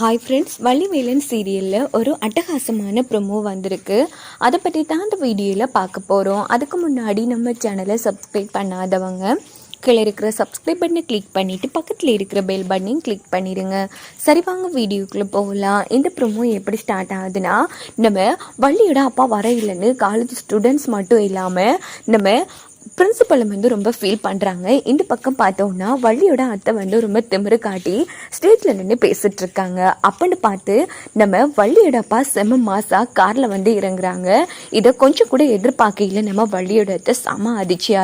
Hi friends Vallivelan சீரியலில் ஒரு அட்டகாசமான ப்ரொமோ வந்திருக்கு. அதை பற்றி தான் அந்த வீடியோவில் பார்க்க போகிறோம் அதுக்கு முன்னாடி நம்ம சேனலை சப்ஸ்கிரைப் பண்ணாதவங்க கீழே இருக்கிற சப்ஸ்கிரைப் பட்டனை கிளிக் பண்ணிவிட்டு பக்கத்தில் இருக்கிற பெல் பட்டனையும் கிளிக் பண்ணிடுங்க சரி வாங்க வீடியோக்குள்ளே போகலாம். இந்த ப்ரொமோ எப்படி ஸ்டார்ட் ஆகுதுன்னா நம்ம வள்ளியோட அப்பா வர இல்லைன்னு காலேஜ் ஸ்டூடெண்ட்ஸ் மட்டும் இல்லாமல் நம்ம பிரின்சிபலும் வந்து ரொம்ப ஃபீல் பண்ணுறாங்க இந்த பக்கம் பார்த்தோம்னா வள்ளியோட அத்தை வந்து ரொம்ப திமிரு காட்டி ஸ்டேஜில் நின்று பேசிட்டு இருக்காங்க அப்படின்னு பார்த்து நம்ம வள்ளியோட அப்பா செம மாசா காரில் வந்து இறங்குறாங்க. இதை கொஞ்சம் கூட எதிர்பார்க்கையில் நம்ம வள்ளியோட அத்தை செம அதிர்ச்சி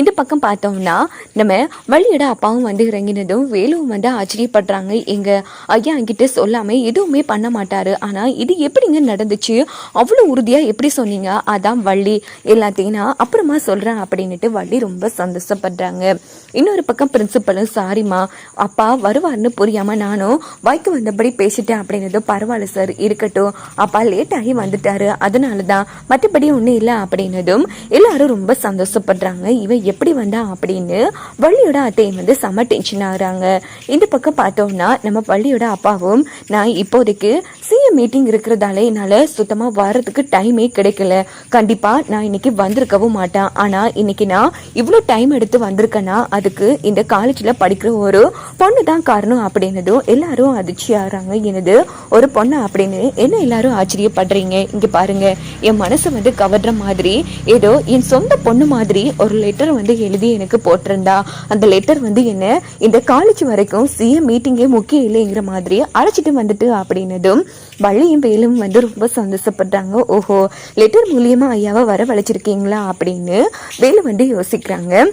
இந்த பக்கம் பார்த்தோம்னா நம்ம வள்ளியோட அப்பாவும் வந்து இறங்கினதும் வேலுவும் வந்து ஆச்சரியப்படுறாங்க. எங்கள் ஐயா என்கிட்ட சொல்லாமல் எதுவுமே பண்ண மாட்டார். ஆனால் இது எப்படிங்க நடந்துச்சு? அவ்வளோ உறுதியாக எப்படி சொன்னீங்க? அதான் வள்ளி. எல்லாத்தையும் நான் அப்புறமா சொல்கிறேன் அப்படின்னுட்டு வள்ளி ரொம்ப சந்தோஷப்படுறாங்க. இன்னொரு பக்கம் பிரின்சிபலும் சாரிம்மா அப்பா வருவார்னு புரியாம நானும் வாய்க்கு வந்தபடி பேசிட்டேன் அப்படின்னதும் பரவாயில்ல சார் இருக்கட்டும். அப்பா லேட் ஆகி வந்துட்டாரு அதனால தான் மற்றபடி ஒன்றும் இல்லை அப்படின்னதும் எல்லாரும் ரொம்ப சந்தோஷப்படுறாங்க. இவன் எப்படி வந்தா அப்படின்னு வள்ளியோட அத்தையும் வந்து செம டென்ஷன் ஆகுறாங்க. இந்த பக்கம் பார்த்தோம்னா நம்ம வள்ளியோட அப்பாவும் நான் இப்போதைக்கு சிஎம் மீட்டிங் இருக்கிறதால என்னால் சுத்தமாக வர்றதுக்கு டைமே கிடைக்கல. கண்டிப்பாக நான் இன்னைக்கு வந்திருக்கவும் மாட்டேன். ஆனால் இன்னைக்கு நான் இவ்வளோ டைம் எடுத்து வந்திருக்கேன்னா அதுக்கு இந்த காலேஜில் படிக்கிற ஒரு பொண்ணு தான் காரணம் அப்படின்னதும் எல்லாரும் அதிர்ச்சி ஆகிறாங்க. எனது ஒரு பொண்ணு அப்படின்னு என்ன எல்லாரும் ஆச்சரியப்படுறீங்க? இங்கே பாருங்க. என் மனசை வந்து கவர்ற மாதிரி ஏதோ என் சொந்த பொண்ணு மாதிரி ஒரு லெட்டர் வந்து எழுதி எனக்கு போட்டிருந்தா. அந்த லெட்டர் வந்து என்ன? இந்த காலேஜ் வரைக்கும் சிஎம் மீட்டிங்கே முக்கியம் இல்லைங்கிற மாதிரி அழைச்சிட்டு வந்துட்டு அப்படின்னதும் வள்ளியும் வேலும் வந்து ரொம்ப சந்தோஷப்படுறாங்க. ஓஹோ லெட்டர் மூலியமா ஐயாவை வர வளைச்சிருக்கீங்களா அப்படின்னு வேலு யோசிக்கிறாங்க.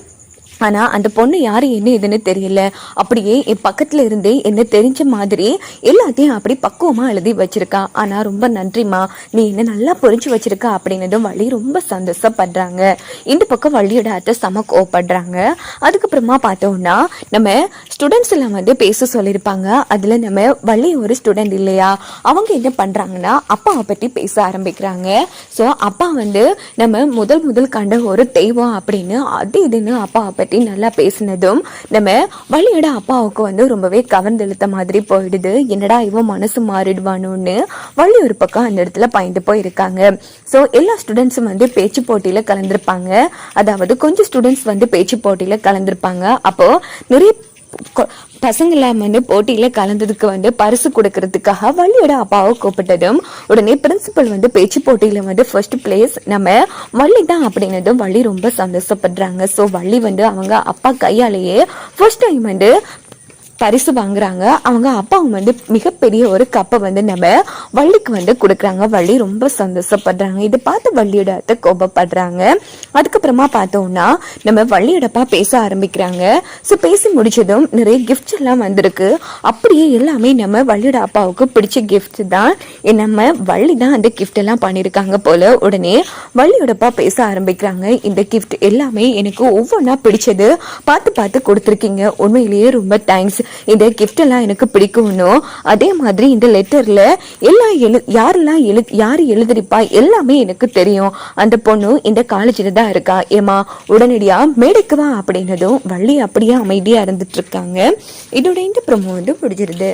ஆனால் அந்த பொண்ணு யார் என்ன இதுன்னு தெரியல. அப்படியே என் பக்கத்தில் இருந்தே என்ன தெரிஞ்ச மாதிரி எல்லாத்தையும் அப்படி பக்குவமாக எழுதி வச்சிருக்கா. ஆனால் ரொம்ப நன்றிம்மா. நீ என்ன நல்லா புரிஞ்சு வச்சுருக்கா அப்படின்னதும் வள்ளி ரொம்ப சந்தோஷப்படுறாங்க. இந்த பக்கம் வள்ளியோட அத்தை செம கோவப்படுறாங்க. அதுக்கப்புறமா பார்த்தோம்னா நம்ம ஸ்டூடெண்ட்ஸ் எல்லாம் வந்து பேச சொல்லியிருப்பாங்க. அதில் நம்ம வள்ளி ஒரு ஸ்டூடெண்ட் இல்லையா? அவங்க என்ன பண்ணுறாங்கன்னா அப்பாவை பற்றி பேச ஆரம்பிக்கிறாங்க. ஸோ அப்பா வந்து நம்ம முதல் முதல் கண்ட ஒரு தெய்வம் அப்படின்னு அது இதுன்னு அப்பாவை பற்றி நல்லா பேசினதும் நம்ம வள்ளியோட அப்பாவுக்கு வந்து ரொம்பவே கவர்ந்தெழுத்த மாதிரி போயிடுது. என்னடா இவன் மனசு மாறிடுவானோன்னு வள்ளி ஒரு பக்கம் அந்த இடத்துல பயந்து போயிருக்காங்க. ஸோ எல்லா ஸ்டூடெண்ட்ஸும் வந்து பேச்சு போட்டியில் கலந்துருப்பாங்க. அதாவது கொஞ்சம் ஸ்டூடெண்ட்ஸ் வந்து பேச்சு போட்டியில் கலந்துருப்பாங்க. அப்போ நிறைய கொ- பசங்களாம் வந்து போட்டியில கலந்ததுக்கு வந்து பரிசு கொடுக்கறதுக்காக வள்ளியோட அப்பாவை கூப்பிட்டதும் உடனே பிரின்சிபல் வந்து பேச்சு போட்டியில வந்து ஃபர்ஸ்ட் பிளேஸ் நம்ம வள்ளி தான் அப்படின்னதும் வள்ளி ரொம்ப சந்தோஷப்படுறாங்க. ஸோ வள்ளி வந்து அவங்க அப்பா கையாலேயே ஃபர்ஸ்ட் டைம் வந்து பரிசு வாங்குறாங்க. அவங்க அப்பாவும் வந்து மிகப்பெரிய ஒரு கப்பை வந்து நம்ம வள்ளிக்கு வந்து கொடுக்குறாங்க. வள்ளி ரொம்ப சந்தோஷப்படுறாங்க. இதை பார்த்து வள்ளியோட அத்தை கோபப்படுறாங்க. அதுக்கப்புறமா பார்த்தோம்னா நம்ம வள்ளியோடப்பா பேச ஆரம்பிக்கிறாங்க. ஸோ பேசி முடிச்சதும் நிறைய கிஃப்ட்ஸ் எல்லாம் வந்திருக்கு. அப்படியே எல்லாமே நம்ம வள்ளியோட அப்பாவுக்கு பிடிச்ச கிஃப்ட் தான். நம்ம வள்ளி தான் அந்த கிஃப்ட் எல்லாம் பண்ணியிருக்காங்க போல உடனே வள்ளியோடப்பா பேச ஆரம்பிக்கிறாங்க. இந்த கிஃப்ட் எல்லாமே எனக்கு ஒவ்வொன்றா பிடிச்சது. பார்த்து பார்த்து கொடுத்துருக்கீங்க. உண்மையிலேயே ரொம்ப தேங்க்ஸ் இந்த கிஃப்ட் எல்லாம் எனக்கு பிடிக்கும்னோ அதே மாதிரி இந்த லெட்டர்ல எல்லா எழு யாரெல்லாம் எழு யார் எழுதிருப்பா எல்லாமே எனக்கு தெரியும். அந்த பொண்ணு இந்த காலேஜில் தான் இருக்கா. ஏமா உடனடியா மேடைக்கு வா அப்படின்னதும் வள்ளி அப்படியே அமைதியா இருந்துட்டு இருக்காங்க. இதோட இந்த ப்ரொமோ வந்து முடிஞ்சிருது.